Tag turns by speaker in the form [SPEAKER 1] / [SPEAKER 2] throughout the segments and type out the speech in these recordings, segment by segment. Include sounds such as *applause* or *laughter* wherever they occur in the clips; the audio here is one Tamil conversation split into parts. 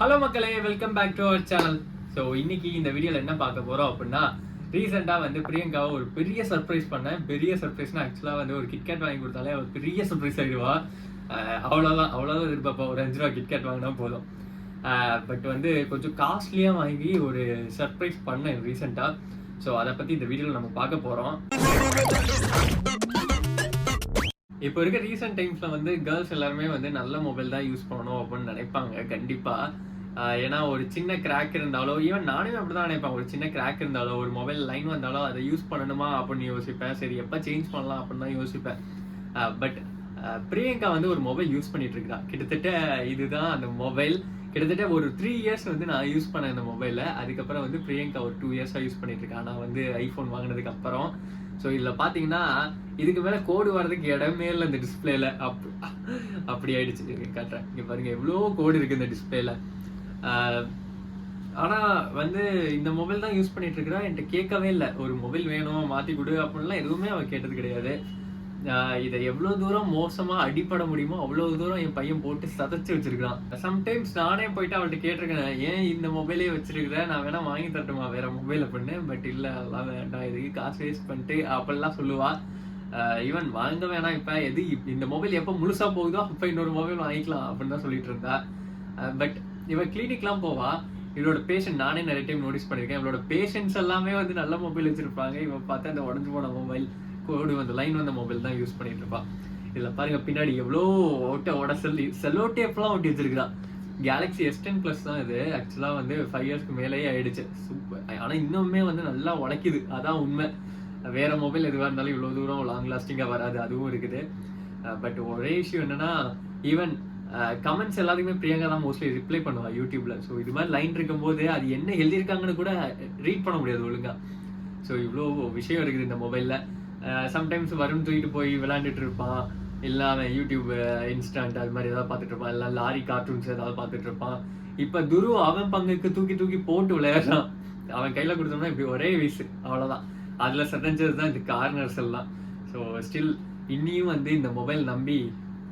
[SPEAKER 1] ஹலோ மக்களே welcome back to our channel so இன்னைக்கு இந்த வீடியோவில் என்ன பார்க்க போகிறோம் அப்படின்னா ரீசெண்டாக வந்து பிரியங்காவை ஒரு பெரிய சர்ப்ரைஸ் பண்ணேன். பெரிய சர்ப்ரைஸ்னா ஆக்சுவலாக வந்து ஒரு கிட்கேட் வாங்கி கொடுத்தாலே ஒரு பெரிய சர்ப்ரைஸ் ஆகிடுவா. அவ்வளோதான் அவ்வளோதான் இருப்பாப்பா ஒரு அஞ்சு ரூபா கிட்கேட் வாங்கினா போதும். பட் வந்து கொஞ்சம் காஸ்ட்லியாக வாங்கி ஒரு சர்ப்ரைஸ் பண்ணேன் ரீசெண்டாக ஸோ அதை பற்றி இந்த வீடியோவில் நம்ம பார்க்க போகிறோம் இப்போ இருக்க ரீசெண்ட் டைம்ஸில் வந்து கேர்ள்ஸ் எல்லாருமே வந்து நல்ல மொபைல் தான் யூஸ் பண்ணணும் அப்படின்னு நினைப்பாங்க கண்டிப்பாக ஏன்னா ஒரு சின்ன கிராக் இருந்தாலோ ஈவன் நானுமே அப்படிதான் நினைப்பேன். ஒரு சின்ன கிராக் இருந்தாலோ ஒரு மொபைல் லைன் வந்தாலோ அதை யூஸ் பண்ணணுமா அப்படின்னு யோசிப்பேன். சரி எப்போ சேஞ்ச் பண்ணலாம் அப்படின்னு தான் யோசிப்பேன். பட் பிரியங்கா வந்து ஒரு மொபைல் யூஸ் பண்ணிட்டு இருக்கா. கிட்டத்தட்ட இதுதான் அந்த மொபைல் கிட்டத்தட்ட ஒரு த்ரீ இயர்ஸ் வந்து நான் யூஸ் பண்ணேன் அந்த மொபைலை அதுக்கப்புறம் வந்து பிரியங்கா ஒரு டூ இயர்ஸாக யூஸ் பண்ணிட்டு இருக்கா. நான் வந்து ஐஃபோன் வாங்கினதுக்கு அப்புறம். ஸோ இதில் பார்த்தீங்கன்னா இதுக்கு மேலே கோடு வர்றதுக்கு இடமே இல்லை இந்த டிஸ்பிளேல அப் அப்படி ஆயிடுச்சு. காட்டுறேன். இங்கே பாருங்க எவ்வளோ கோடு இருக்கு இந்த டிஸ்பிளேல ஆனால் வந்து இந்த மொபைல் தான் யூஸ் பண்ணிட்டு இருக்கிறா. என்கிட்ட கேட்கவே இல்லை. ஒரு மொபைல் வேணும் மாற்றி கொடு அப்படின்லாம் எதுவுமே அவள் கேட்டது கிடையாது. இதை எவ்வளோ தூரம் மோசமாக அடிப்பட முடியுமோ அவ்வளோ தூரம் என் பையன் போட்டு சதைச்சு வச்சிருக்கான் சம்டைம்ஸ் நானே போயிட்டு அவள்கிட்ட கேட்டிருக்கேன் ஏன் இந்த மொபைலே வச்சிருக்கிறேன் நான் வேணா வாங்கி தரட்டுமா? வேற மொபைல் அப்படின்னு பட் இல்லை அதெல்லாம் வேண்டாம் இதுக்கு காசு வேஸ்ட் பண்ணிட்டு அப்படிலாம் சொல்லுவாள் ஈவன் வாங்க வேணாம் இப்போ எது இப்- இந்த மொபைல் எப்போ முழுசா போகுதோ அப்போ இன்னொரு மொபைல் வாங்கிக்கலாம் அப்படின்னு தான் சொல்லிட்டு இருந்தா. பட் இவன் கிளினிக்லாம் போவா. இவளோட பேஷண்ட் நானே நிறைய டைம் நோட்டீஸ் பண்ணியிருக்கேன். இவளோட பேஷண்ட்ஸ் எல்லாமே வந்து நல்ல மொபைல் வச்சிருப்பாங்க. இவன் பார்த்தா அந்த உடஞ்சு போன மொபைல் கோடு வந்த லைன் வந்த மொபைல் தான் யூஸ் பண்ணிட்டு இருப்பான் இதில் பாருங்க பின்னாடி எவ்வளோ ஓட்ட உடசல் செல்லோ டேப்லாம் ஒட்டி வச்சிருக்கான் கேலக்ஸி எஸ் டென் ப்ளஸ் தான் இது. ஆக்சுவலாக வந்து ஃபைவ் இயர்ஸ்க்கு மேலேயே ஆயிடுச்சு. சூப்பர் ஆனால் இன்னுமே வந்து நல்லா உடைக்குது அதான் உண்மை. வேற மொபைல் எதுவாக இருந்தாலும் இவ்வளோ தூரம் லாங் லாஸ்டிங்காக வராது அதுவும் இருக்குது. பட் ஒரே இஷ்யூ என்னன்னா ஈவன் கமெண்ட்ஸ் எல்லாத்துக்குமே பிரியங்கா தான் மோஸ்ட்லி ரிப்ளை பண்ணுவாள் யூடியூப்ல ஸோ இது மாதிரி லைன் இருக்கும்போது அது என்ன எழுதியிருக்காங்கன்னு கூட ரீட் பண்ண முடியாது ஒழுங்கா. ஸோ இவ்வளோ விஷயம் இருக்குது இந்த மொபைலில் சம்டைம்ஸ் வரும் தூக்கிட்டு போய் விளையாண்டுட்டு இருப்பான். இல்லை அவன் யூடியூப் இன்ஸ்டன்ட் அது மாதிரி ஏதாவது பார்த்துட்டு இருப்பான். இல்லை லாரி கார்ட்டூன்ஸ் ஏதாவது பார்த்துட்டு இருப்பான். இப்போ துரு அவன் பங்குக்கு தூக்கி தூக்கி போட்டு விளையாடுறான். அவன் கையில் கொடுத்தோம்னா இப்படி ஒரே வீசு அவ்வளோதான் அதில் சதஞ்சது தான் இந்த கார்னர்ஸ் எல்லாம் ஸோ ஸ்டில் இன்னியும் வந்து இந்த மொபைல் நம்பி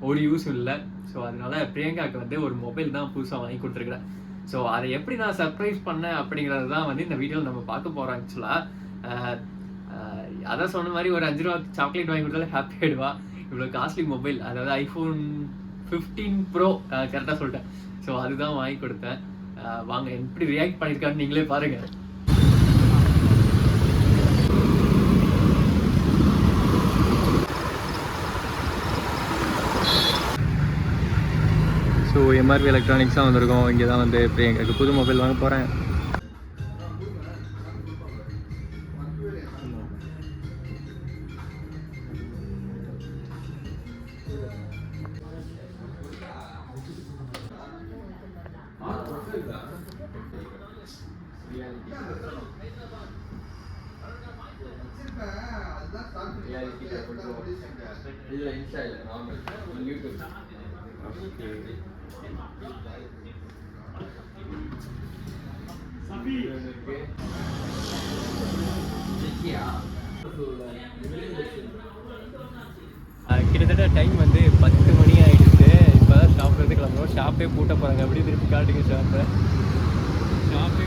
[SPEAKER 1] ஒரு யூஸ் இல்லை ஸோ அதனால பிரியங்காவுக்கு வந்து ஒரு மொபைல் தான் புதுசாக வாங்கி கொடுத்துருக்குறேன். ஸோ அதை எப்படி நான் சர்ப்ரைஸ் பண்ணேன் அப்படிங்கிறது தான் வந்து இந்த வீடியோவில் நம்ம பார்க்க போகிறோம் ஆக்சுவலாக அதான் சொன்ன மாதிரி ஒரு அஞ்சு ரூபா சாக்லேட் வாங்கி கொடுத்தாலே ஹாப்பி ஆகிடுவா இவ்வளோ காஸ்ட்லி மொபைல் அதாவது ஐஃபோன் ஃபிஃப்டீன் ப்ரோ கரெக்டாக சொல்லிட்டேன். ஸோ அதுதான் வாங்கி கொடுத்தேன். வாங்க எப்படி ரியாக்ட் பண்ணியிருக்காருன்னு நீங்களே பாருங்கள் ஸோ எம்ஆர்பி எலக்ட்ரானிக்ஸாக வந்திருக்கோம். இங்கே தான் வந்து இப்போ எங்களுக்கு புது மொபைல் வாங்க போகிறேன் இல்லை இன்ஸ்டா இல்லை நார்மல் யூடியூப் கிட்டத்தட்ட டைம் வந்து பத்து மணி ஆகிடுச்சு இப்போ தான் ஷாப்லேருந்து கிளம்புறோம். ஷாப்பே பூட்ட போகிறாங்க அப்படியே திருப்பி காட்டுங்க ஷாப்பை ஷாப்பே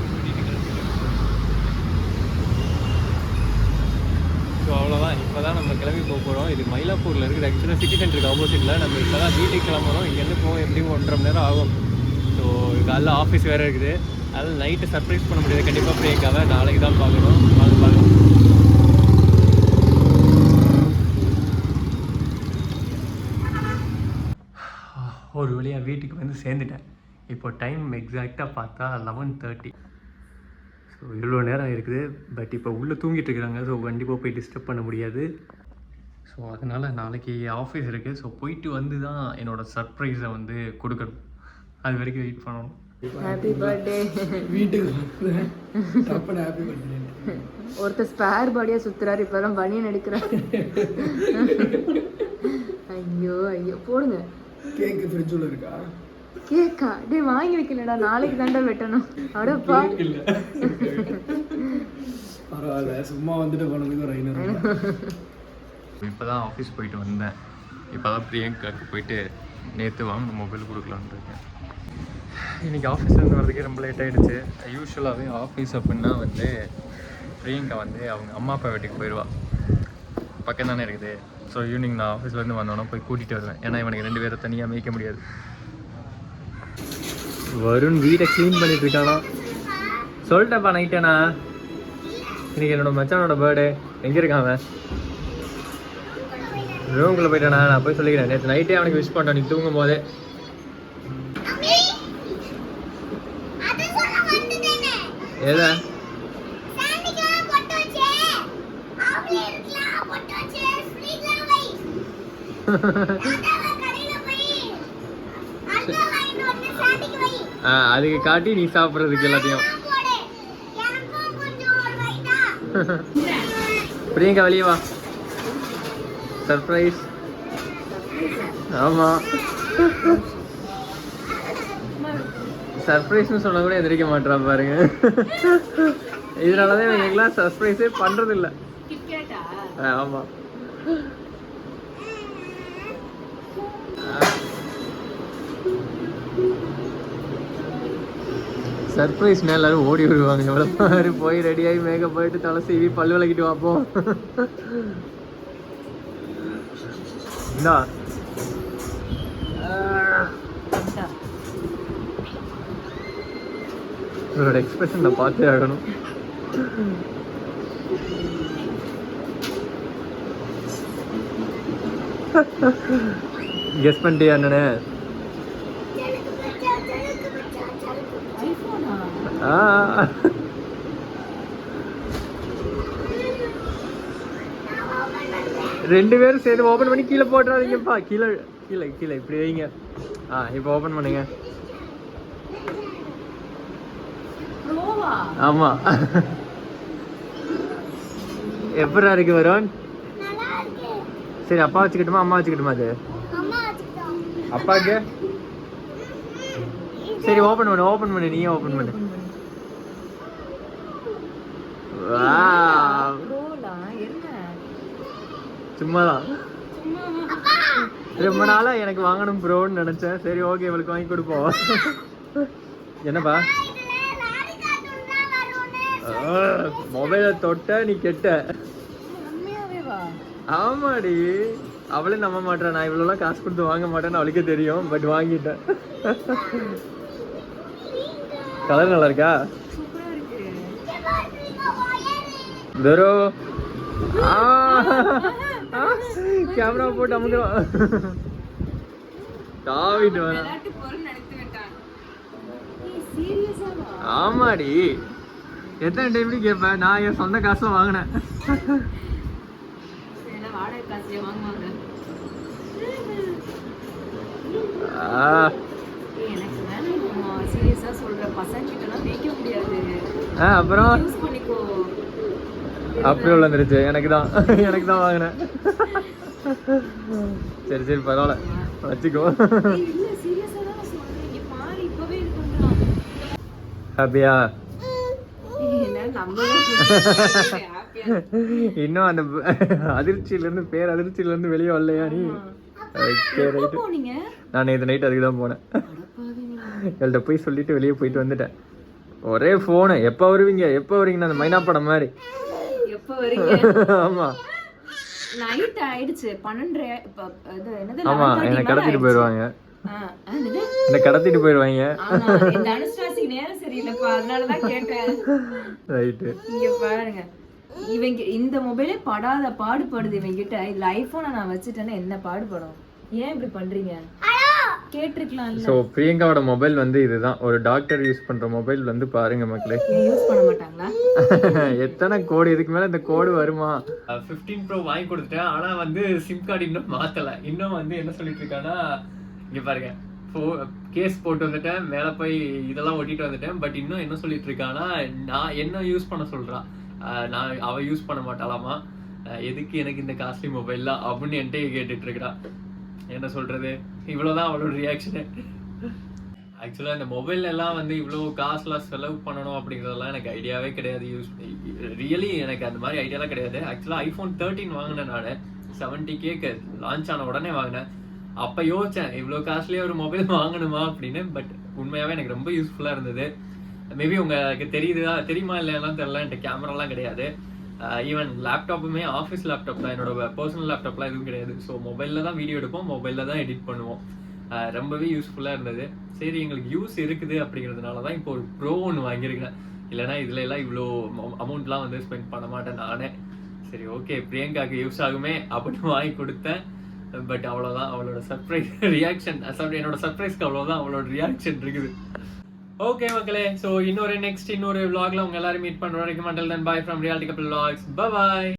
[SPEAKER 1] ஸோ அவ்வளோதான் இப்போ தான் நம்ம கிளம்பி போக போகிறோம் இது மயிலாப்பூரில் இருக்குது. ஆக்சுவலாக சிட்டி சென்டருக்கு ஆப்போசிட்டில் நம்ம இப்போ தான் வீட்டுக்கு கிளம்புறோம். இங்கேருந்து போக எப்படியும் ஒன்றரை மணி நேரம் ஆகும். ஸோ காலைல ஆஃபீஸ் வேறு இருக்குது. அதில் நைட்டு சர்ப்ரைஸ் பண்ண முடியாது. கண்டிப்பாக பிரியங்காவை நாளைக்கு தான் பார்க்கணும். வாங்க பார்க்கணும். ஒரு வழியாக வீட்டுக்கு வந்து சேர்ந்துட்டேன். இப்போ டைம் எக்ஸாக்டாக பார்த்தா லெவன் தேர்ட்டி ஸோ இவ்வளோ நேரம் இருக்குது. பட் இப்போ உள்ளே தூங்கிட்டு இருக்கிறாங்க. ஸோ கண்டிப்பாக போய் டிஸ்டர்ப் பண்ண முடியாது. ஸோ அதனால் நாளைக்கு ஆஃபீஸ் இருக்குது ஸோ போயிட்டு வந்து தான் என்னோட சர்ப்ரைஸை வந்து கொடுக்கணும். அது வரைக்கும் வெயிட் பண்ணணும்.
[SPEAKER 2] ஹாப்பி பர்த்டே
[SPEAKER 3] வீட்டுக்கு ஹாப்பி பர்த்டே
[SPEAKER 2] ஒருத்தர் ஸ்பேர் பாடியா சுத்துறாரு. இப்பதான் பனியன் எடுக்கிறாரு ஐயோ ஐயோ. போடுங்க.
[SPEAKER 3] கேக்கு ஃப்ரிட்ஜுள்ள இருக்கா?
[SPEAKER 2] கேக்கா டேய் வாங்கி வைக்கலடா. நாளைக்கு தாண்டா வெட்டணும். அடப்பா.
[SPEAKER 3] பரவாயில்ல. சும்மா வந்துட்டு போனதுக்கு ஒரு ஐநூறு
[SPEAKER 1] இப்போ தான் ஆஃபீஸ் போயிட்டு வந்தேன். இப்போ தான் பிரியங்காக்கு போயிட்டு நேற்று வாங்கின மொபைல் கொடுக்கலான்னு இருக்கேன். இன்னைக்கு ஆஃபீஸ்லேருந்து வரதுக்கே ரொம்ப லேட் ஆகிடுச்சு யூஸ்வலாகவே ஆஃபீஸ் அப்படின்னா வந்து பிரியங்கா வந்து அவங்க அம்மா அப்பா வீட்டுக்கு போயிடுவா பக்கம் தானே இருக்குது. ஸோ ஈவினிங் நான் ஆஃபீஸ்லேருந்து வந்தோன்னா போய் கூட்டிகிட்டு வருவேன். ஏன்னா இவனுக்கு ரெண்டு பேரை தனியாக மேய்க்க முடியாது. வருண் வீடை க்ளீன் பண்ணிட்டு இருக்கானா? சொல்லிட்டேப்பா நைட்டேண்ணா இன்னைக்கு என்னோட மச்சானோட பர்த்டே எங்கே இருக்கான் அவன்? ரூம்குள்ளே போயிட்டானா? நான் போய் சொல்லிக்கிறேன். நேற்று நைட்டே அவனுக்கு விஷ் பண்ணிட்டேன் நீ தூங்கும் போதே. எதை? ஆ, அதுக்கு காட்டி நீ சாப்பிட்றதுக்கு எல்லாத்தையும். பிரியங்கா வெளியே வா. சர்ப்ரைஸ் ஆமா. சர்ப்ரைஸ்னு சொன்னா கூட எதிர்க்க மாட்டான் பாருங்க. இதனாலதான் இவங்களுக்குலாம் சர்ப்ரைஸே பண்றது இல்ல சர்ப்ரைஸ்னா எல்லாரும் ஓடி விடுவாங்க எவ்வளோ பாரு போய் ரெடியாகி மேக்கப் போயிட்டு தலை சீவி பல் விளக்கிட்டு வாப்போம் இந்தா. இவரோட எக்ஸ்பிரஷன் நான் பார்த்தே ஆகணும். கெஸ் பண்ணிட்டியா அண்ணனே ஆ ரெண்டு பேரும் சேர்ந்து ஓபன் பண்ணி கீழே போட்டுறாதீங்கப்பா. கீழே கீழே கீழே. இப்படி வைங்க. ஆ இப்போ ஓபன் பண்ணுங்க. ஆமா. எப்படா இருக்கு வருண்? சரி அப்பா வச்சுக்கிட்டுமா அம்மா வச்சுக்கிட்டுமா அது? அப்பாக்கு? சரி ஓபன் பண்ணு ஓபன் பண்ணு நீயே ஓபன் பண்ணு. சும்மாதான். ரொம்ப நாளா எனக்கு வாங்கணும் ப்ரோன்னு நினைச்சேன். சரி ஓகே இவளுக்கு வாங்கி கொடுப்போம். என்னப்பா? மொபைலை தொட்ட நீ கெட்ட. ஆமாடி. அவளே நம்ப மாட்டா நான் இவ்வளோலாம் காசு கொடுத்து வாங்க மாட்டேன்னு அவளுக்கே தெரியும் பட் வாங்கிட்டேன். கலர் நல்லா இருக்கா? தரோ கேமரா போட்டு அமுக்குறோம் தாவிட்டு வர. ஆமாடி. எத்தனை டைம்லி கேட்பேன் நான் என் சொந்த காசுல வாங்கினேன். ஆ, அப்புறம்? அப்படி விழுந்துருச்சு. எனக்கு தான் எனக்கு தான் வாங்கினேன். சரி சரி பரவாயில்ல. வச்சுக்கோ. ஹாப்பியா? இன்னும் அந்த அதிர்ச்சியில இருந்து பேர் அதிர்ச்சியில இருந்து வெளியே வரலையா நீ. நான் இது நைட் அதுக்கு தான் போனேன். என்கிட்ட போய் சொல்லிட்டு வெளியே போயிட்டு வந்துட்டேன். ஒரே ஃபோனு எப்போ வருவீங்க? எப்போ வருவீங்கன்னு அந்த மைனா படம் மாதிரி.
[SPEAKER 2] எப்ப வரீங்க
[SPEAKER 1] ஆமா.
[SPEAKER 2] நைட் ஆயிடுச்சு. பன்னெண்டரை இப்ப இது என்னது
[SPEAKER 1] ஆமா
[SPEAKER 2] 11:30
[SPEAKER 1] என்னை கடத்திட்டு. போயிடுவாங்க? என்னை கடத்திட்டு போயிடுவாங்க
[SPEAKER 2] ஆமா, இந்த அனுஷ்டாசிக்கு நேரம் சரியில்லைப்பா. அதனாலதான் கேட்டேன்.
[SPEAKER 1] ரைட்டு
[SPEAKER 2] இங்க பாருங்க. இவங்க இந்த மொபைலே படாத பாடுபடுது இவங்கிட்ட. இதுல ஐபோனை நான் வச்சுட்டேன்னா என்ன பாடுபடும்? ஏன் இப்படி பண்றீங்க?
[SPEAKER 1] ஸோ பிரியங்காவோட மொபைல் வந்து இதுதான். ஒரு டாக்டர் யூஸ் பண்ற மொபைல் வந்து பாருங்க மக்களே.
[SPEAKER 2] யூஸ் பண்ண மாட்டாங்களா? *laughs*
[SPEAKER 1] எத்தனை கோடு? இதுக்கு மேல இந்த கோடு வருமா? ஃபிஃப்டீன் ப்ரோ வாங்கி கொடுத்துட்டேன். ஆனா வந்து சிம் கார்டு இன்னும் மாத்தல. இன்னும் வந்து என்ன சொல்லிட்டு இருக்கானா இங்க பாருங்க. கேஸ் போட்டு வந்துட்டேன். மேல போய் இதெல்லாம் ஒட்டிட்டு வந்துட்டேன். பட் இன்னும் என்ன சொல்லிட்டு இருக்கானா நான் என்ன யூஸ் பண்ண சொல்றா? அஹ் நான் அவ யூஸ் பண்ண மாட்டாளாமா? எதுக்கு எனக்கு இந்த காஸ்ட்லி மொபைல்லாம் அப்படின்னு என்கிட்ட கேட்டுட்டு இருக்கா என்ன சொல்றது? இவ்வளோதான் அவளோட ரியாக்ஷனு ஆக்சுவலாக இந்த மொபைல் எல்லாம் வந்து இவ்வளோ காசுலாம் செலவு பண்ணணும் அப்படிங்கிறதெல்லாம் எனக்கு ஐடியாவே கிடையாது. யூஸ் ரியலி எனக்கு அந்த மாதிரி ஐடியாலாம் கிடையாது. ஆக்சுவலாக ஐஃபோன் தேர்ட்டின் வாங்கினேன் நான். செவன்ட்டி கேக்கு லான்ச் ஆன உடனே வாங்கினேன். அப்போ யோசிச்சேன் இவ்வளோ காஸ்ட்லியாக ஒரு மொபைல் வாங்கணுமா அப்படின்னு? பட் உண்மையாகவே எனக்கு ரொம்ப யூஸ்ஃபுல்லாக இருந்தது. மேபி உங்களுக்கு தெரியுதா தெரியுமா இல்லைன்னா தெரியல. என்கிட்ட கேமராலாம் கிடையாது. ஈவன் லேப்டாப்புமே ஆஃபீஸ் லேப்டாப் தான். என்னோட பர்சனல் லேப்டாப்லாம் எதுவும் கிடையாது. ஸோ மொபைலில் தான் வீடியோ எடுப்போம். மொபைலில் தான் எடிட் பண்ணுவோம். ரொம்பவே யூஸ்ஃபுல்லாக இருந்தது. சரி எங்களுக்கு யூஸ் இருக்குது அப்படிங்கிறதுனால தான் இப்போ ஒரு ப்ரோ ஒன்று வாங்கியிருக்கேன் இல்லைன்னா இதில் எல்லாம் இவ்வளோ அமௌண்ட்லாம் வந்து ஸ்பெண்ட் பண்ண மாட்டேன் நானே. சரி ஓகே பிரியங்காக்கு யூஸ் ஆகுமே அப்படின்னு வாங்கி கொடுத்தேன். பட் அவ்வளோதான் அவளோட சர்ப்ரைஸ் ரியாக்ஷன் *laughs* என்னோட சர்ப்ரைஸ்க்கு அவ்வளோதான் அவளோட ரியாக்ஷன் இருக்குது. ஓகே மக்களே. ஸோ இன்னொரு நெக்ஸ்ட் இன்னொரு விளாக்ல உங்க எல்லாரும் மீட் பண்ற வரைக்கும் மண்டல் தன் பாய் ஃப்ரம் ரியாலிட்டி கப்பல் vlogs. பாய்